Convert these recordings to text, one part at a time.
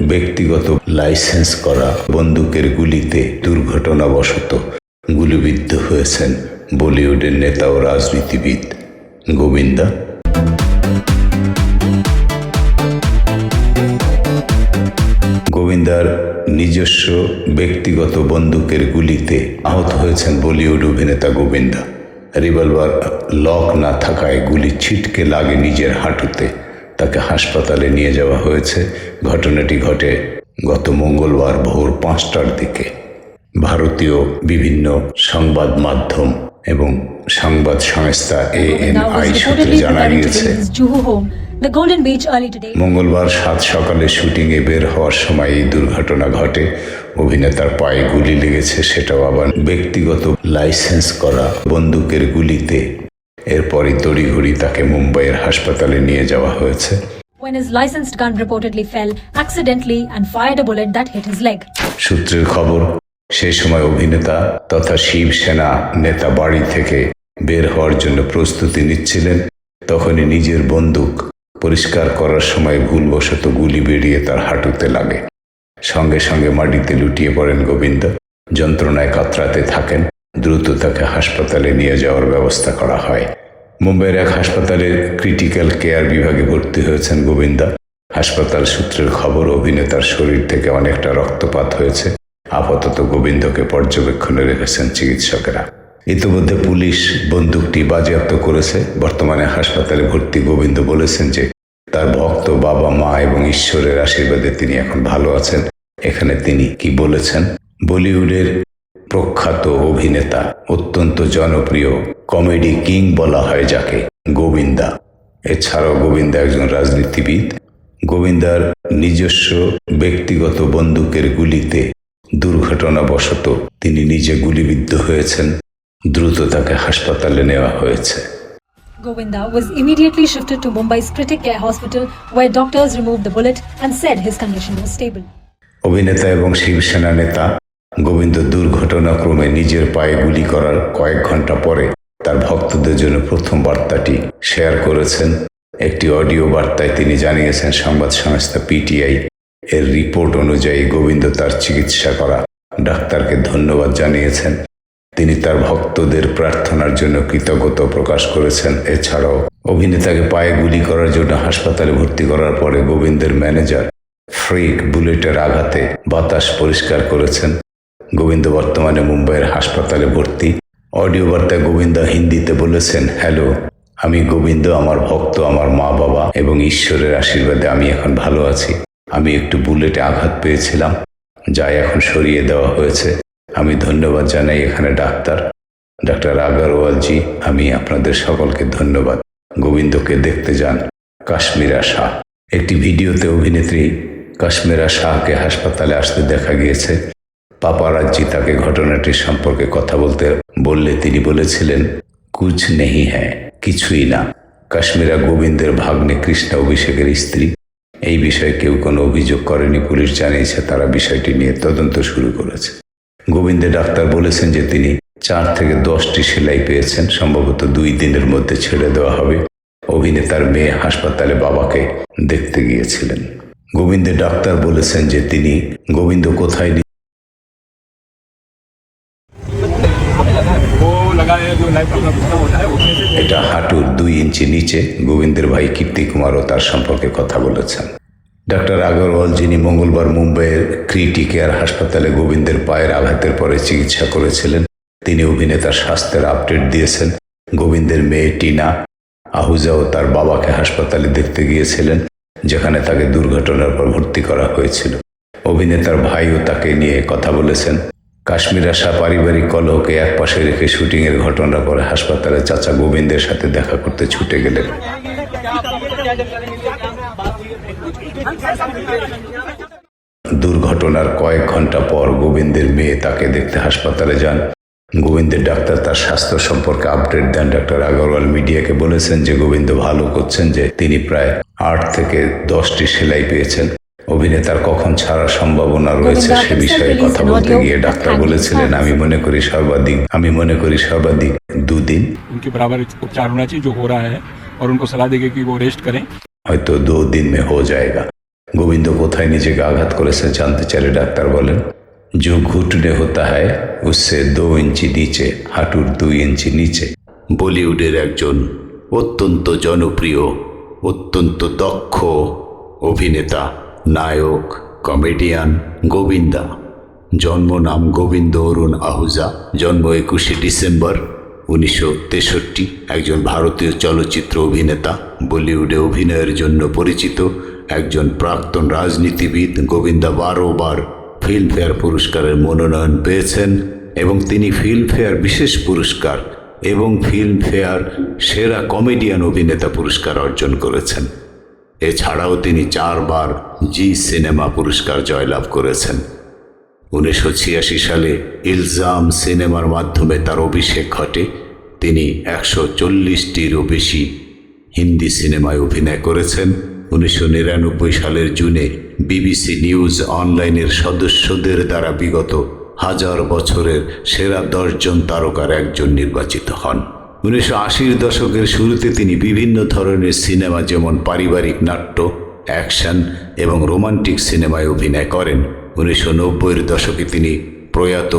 ব্যক্তিগত লাইসেন্স করা বন্দুকের গুলিতে দুর্ঘটনাবশত গুলিবিদ্ধ হয়েছেন বলিউডের নেতা ও রাজনীতিবিদ গোবিন্দা। গোবিন্দার নিজস্ব ব্যক্তিগত বন্দুকের গুলিতে আহত হয়েছেন বলিউড অভিনেতা গোবিন্দা। রিভলভার লক না থাকায় গুলি ছিটকে লাগে নিজের হাঁটুতে। তাকে হাসপাতালে নিয়ে যাওয়া হয়েছে। ঘটনাটি ঘটে গত মঙ্গলবার ভোর পাঁচটার দিকে। ভারতীয় বিভিন্ন সংবাদ মাধ্যম এবং সংবাদ সংস্থা Now এএনআই was সূত্রে জানা গিয়েছে. মঙ্গলবার সাত সকালে শুটিংয়ে বের হওয়ার সময় এই দুর্ঘটনা ঘটে। অভিনেতার পায়ে গুলি লেগেছে সেটাও আবার ব্যক্তিগত লাইসেন্স করা বন্দুকের গুলিতে। এরপরই তড়িঘড়ি তাকে মুম্বাইয়ের হাসপাতালে নিয়ে যাওয়া হয়েছে। When his licensed gun reportedly fell accidentally and fired a bullet that hit his leg. সূত্রের খবর সেই সময় অভিনেতা তথা শিবসেনা নেতা বাড়ি থেকে বের হওয়ার জন্য প্রস্তুতি নিচ্ছিলেন। তখনই নিজের বন্দুক পরিষ্কার করার সময় ভুলবশত গুলি বেরিয়ে তার হাঁটুতে লাগে। সঙ্গে সঙ্গে মাটিতে লুটিয়ে পড়েন গোবিন্দ। যন্ত্রণায় কাতরাতে থাকেন। দ্রুত তাকে হাসপাতালে নিয়ে যাওয়ার ব্যবস্থা করা হয়। মুম্বাইয়ের এক হাসপাতালের ক্রিটিক্যাল কেয়ার বিভাগে ভর্তি হয়েছেন গোবিন্দা। হাসপাতাল সূত্রের খবর, অভিনেতার শরীর থেকে অনেকটা রক্তপাত হয়েছে। আপাতত গোবিন্দকে পর্যবেক্ষণে রেখেছেন চিকিৎসকেরা। ইতিমধ্যে পুলিশ বন্দুকটি বাজেয়াপ্ত করেছে। বর্তমানে হাসপাতালে ভর্তি গোবিন্দ বলেছেন যে, তার ভক্ত বাবা, মা এবং ঈশ্বরের আশীর্বাদে তিনি এখন ভালো আছেন। এখানে তিনি কি বলেছেন? বলিউডের প্রখ্যাত অভিনেতা অত্যন্ত জনপ্রিয় কমেডি কিং বলা হয় যাকে গোবিন্দা। এছাড়াও গোবিন্দা একজন রাজনীতিবিদ। গোবিন্দার নিজস্ব ব্যক্তিগত বন্দুকের গুলিতে দুর্ঘটনাবশত তিনি নিজে গুলিবিদ্ধ হয়েছেন। দ্রুত তাকে হাসপাতালে নেওয়া হয়েছে। Govinda was immediately shifted to Mumbai's Critic Care Hospital, where doctors removed the bullet and said his condition was stable. অভিনেতা এবং শিবসেনা নেতা গোবিন্দ দুর্ঘটনাক্রমে নিজের পায়ে গুলি করার কয়েক ঘণ্টা পরে তার ভক্তদের জন্য প্রথম বার্তাটি শেয়ার করেছেন। একটি অডিও বার্তায় তিনি জানিয়েছেন, সংবাদ সংস্থা পিটিআই এর রিপোর্ট অনুযায়ী গোবিন্দ তার চিকিৎসা করা ডাক্তারকে ধন্যবাদ জানিয়েছেন। তিনি তার ভক্তদের প্রার্থনার জন্য কৃতজ্ঞতা প্রকাশ করেছেন। এছাড়াও অভিনেতাকে পায়ে গুলি করার জন্য হাসপাতালে ভর্তি করার পরে গোবিন্দের ম্যানেজার ফ্রিক বুলেটের আঘাতে বাতাস পরিষ্কার করেছেন। গোবিন্দ বর্তমানে মুম্বাইয়ের হাসপাতালে ভর্তি। অডিও বার্তায় গোবিন্দ হিন্দিতে বলেছেন, হ্যালো, আমি গোবিন্দ, আমার ভক্ত, আমার মা বাবা এবং ঈশ্বরের আশীর্বাদে আমি এখন ভালো আছি। আমি একটু বুলেটে আঘাত পেয়েছিলাম, যা এখন সরিয়ে দেওয়া হয়েছে। আমি ধন্যবাদ জানাই এখানে ডাক্তার ডাক্তার আগারওয়ালজি আমি আপনাদের সকলকে ধন্যবাদ। গোবিন্দকে দেখতে যান, কাশ্মীরা শাহ। একটি ভিডিওতে অভিনেত্রী কাশ্মীরা শাহকে হাসপাতালে আসতে দেখা গিয়েছে। পাপারাজ্জি তাকে ঘটনাটির সম্পর্কে কথা বলতে বললে তিনি বলেছিলেন, কুছ নেই হ্যাঁ কিছুই না। কাশ্মীরা গোবিন্দের ভাগ্নে কৃষ্ণা অভিষেকের স্ত্রী। এই বিষয়ে কেউ কোনো অভিযোগ করেনি। পুলিশ জানিয়েছে তারা বিষয়টি নিয়ে তদন্ত শুরু করেছে। গোবিন্দের ডাক্তার বলেছেন যে তিনি চার থেকে দশটি সেলাই পেয়েছেন। সম্ভবত দুই দিনের মধ্যে ছেড়ে দেওয়া হবে। অভিনেতার মেয়ে হাসপাতালে বাবাকে দেখতে গিয়েছিলেন। গোবিন্দের ডাক্তার বলেছেন যে তিনি, গোবিন্দ কোথায় এটা হাঁটুর দুই ইঞ্চি নিচে গোবিন্দের ভাই কীর্তি কুমারও তার সম্পর্কে কথা বলেছেন। ডাক্তার আগরওয়াল, যিনি মঙ্গলবার মুম্বাইয়ের ক্রিটি কেয়ার হাসপাতালে গোবিন্দের পায়ের আঘাতের পরে চিকিৎসা করেছিলেন, তিনি অভিনেতার স্বাস্থ্যের আপডেট দিয়েছেন। গোবিন্দের মেয়ে টিনা আহুজাও তার বাবাকে হাসপাতালে দেখতে গিয়েছিলেন, যেখানে তাকে দুর্ঘটনার পর ভর্তি করা হয়েছিল। অভিনেতার ভাইও তাকে নিয়ে কথা বলেছেন। কাশ্মীর আসা পারিবারিক কলহকে একপাশে রেখে শুটিংয়ের ঘটনার পরে হাসপাতালে চাচা গোবিন্দের সাথে দেখা করতে ছুটে গেলেন। দুর্ঘটনার কয়েক ঘণ্টা পর গোবিন্দের মেয়ে তাকে দেখতে হাসপাতালে যান। গোবিন্দের ডাক্তার তার স্বাস্থ্য সম্পর্কে আপডেট দেন ডাক্তার আগরওয়াল মিডিয়াকে বলেছেন যে গোবিন্দ ভালো করছেন যে তিনি প্রায় আট থেকে দশটি সেলাই পেয়েছেন। অভিনেতার কখন ছাড়ার সম্ভাবনা রয়েছে গোবিন্দা সে himself বিষয়ে released কথা an বলতে audio গিয়ে ডাক্তার thanking বলেছিলেন fans. আমি মনে করি সর্বাধিক আমি মনে করি সর্বাধিক দুদিন उनके बराबर उपचार होना चाहिए जो हो रहा है और उनको सलाह देंगे कि वो रेस्ट करें হয়তো দু দিন মে হো যায়গা গোবিন্দ কোথায় নিজেকে আঘাত করেছে জানতে চাইলে ডাক্তার বলেন जो घुटने होता है उससे दो इंची नीचे হাঁটুর দুই ইঞ্চি নিচে বলিউডের একজন অত্যন্ত জনপ্রিয় অত্যন্ত দক্ষ অভিনেতা নায়ক, কমেডিয়ান গোবিন্দা। জন্ম নাম গোবিন্দ অরুণ আহুজা। জন্ম একুশে ডিসেম্বর উনিশশো তেষট্টি। একজন ভারতীয় চলচ্চিত্র অভিনেতা, বলিউডে অভিনয়ের জন্য পরিচিত একজন প্রাক্তন রাজনীতিবিদ গোবিন্দা বারোবার ফিল্মফেয়ার পুরস্কারের মনোনয়ন পেয়েছেন এবং তিনি ফিল্মফেয়ার বিশেষ পুরস্কার এবং ফিল্মফেয়ার সেরা কমেডিয়ান অভিনেতা পুরস্কার অর্জন করেছেন। এছাড়াও তিনি চারবার জি সিনেমা পুরস্কার জয়লাভ করেছেন। উনিশশো ছিয়াশি সালে ইলজাম সিনেমার মাধ্যমে তার অভিষেক ঘটে। তিনি একশো চল্লিশটিরও বেশি হিন্দি সিনেমায় অভিনয় করেছেন। উনিশশো নিরানব্বই সালের জুনে বিবিসি নিউজ অনলাইনের সদস্যদের দ্বারা বিগত হাজার বছরের সেরা দশজন তারকার একজন নির্বাচিত হন। উনিশশো আশির দশকের শুরুতে তিনি বিভিন্ন ধরনের সিনেমা, যেমন পারিবারিক নাট্য অ্যাকশন এবং রোমান্টিক সিনেমায় অভিনয় করেন। উনিশশো নব্বইয়ের দশকে তিনি প্রয়াত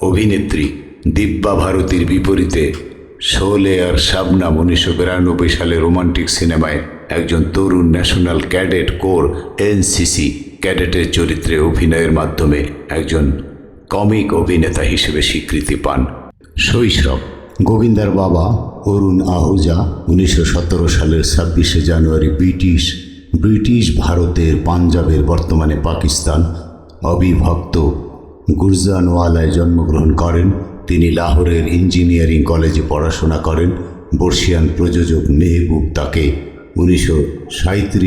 অভিনেত্রী দিব্যা ভারতীর বিপরীতে শোলে আর শাবনাম উনিশশো বিরানব্বই সালে রোমান্টিক সিনেমায় একজন তরুণ ন্যাশনাল ক্যাডেট কোর এনসিসি ক্যাডেটের চরিত্রে অভিনয়ের মাধ্যমে একজন কমিক অভিনেতা হিসেবে স্বীকৃতি পান। শৈশব, গোবিন্দার বাবা অরুণ আহুজা উনিশশো সতেরো সালের ছাব্বিশে জানুয়ারি ব্রিটিশ ব্রিটিশ ভারতের পাঞ্জাবের বর্তমানে পাকিস্তান অবিভক্ত গুরজানওয়ালায় জন্মগ্রহণ করেন। তিনি লাহোরের ইঞ্জিনিয়ারিং কলেজে পড়াশোনা করেন। বর্ষিয়ান প্রযোজক মেহবুব তাকে উনিশশো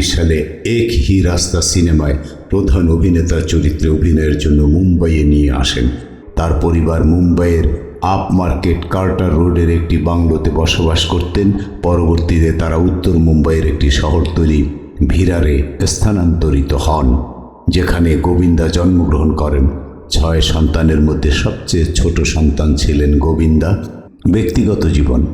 সালে এক হি রাস্তা সিনেমায় প্রধান অভিনেতার চরিত্রে অভিনয়ের জন্য মুম্বাইয়ে নিয়ে আসেন। তার পরিবার মুম্বাইয়ের আপ মার্কেট কার্টার রোডের একটি বাংলোতে বসবাস করতেন। পরবর্তীতে তারা উত্তর মুম্বাইয়ের একটি শহরতলি ভিরারে স্থানান্তরিত হন, যেখানে গোবিন্দা জন্মগ্রহণ করেন। ছয় সন্তানের মধ্যে সবচেয়ে ছোট সন্তান ছিলেন গোবিন্দা। ব্যক্তিগত জীবন,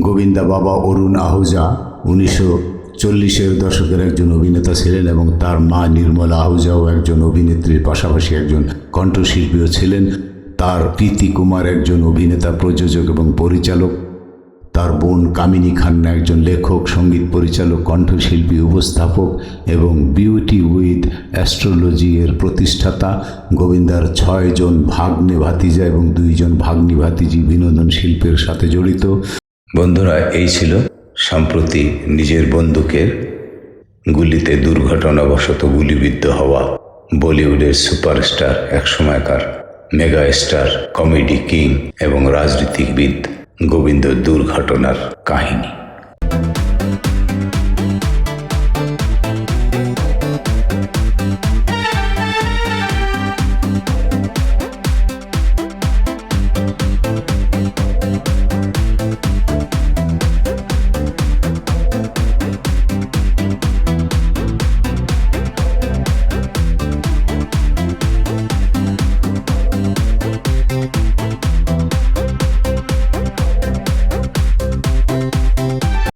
গোবিন্দা বাবা অরুণ আহুজা। উনিশশো চল্লিশের দশকের একজন অভিনেতা ছিলেন এবং তার মা নির্মলা আহুজাও একজন অভিনেত্রীর পাশাপাশি একজন কণ্ঠশিল্পীও ছিলেন। তার প্রীতি কুমার একজন অভিনেতা, প্রযোজক এবং পরিচালক। তার বোন কামিনী খান্না একজন লেখক, সংগীত পরিচালক, কণ্ঠশিল্পী, উপস্থাপক এবং বিউটি উইথ অ্যাস্ট্রোলজি এর প্রতিষ্ঠাতা। গোবিন্দার ছয়জন ভাগ্নে ভাতিজা এবং দুইজন ভাগ্নি ভাতিজি বিনোদন শিল্পের সাথে জড়িত। বন্ধুরা, এই ছিল সম্প্রতি নিজের বন্দুকের গুলিতে দুর্ঘটনাবশত গুলিবিদ্ধ হওয়া বলিউডের সুপারস্টার, একসময়কার মেগা স্টার কমেডি কিং এবং রাজনীতিবিদ গোবিন্দ দুর্ঘটনার কাহিনী।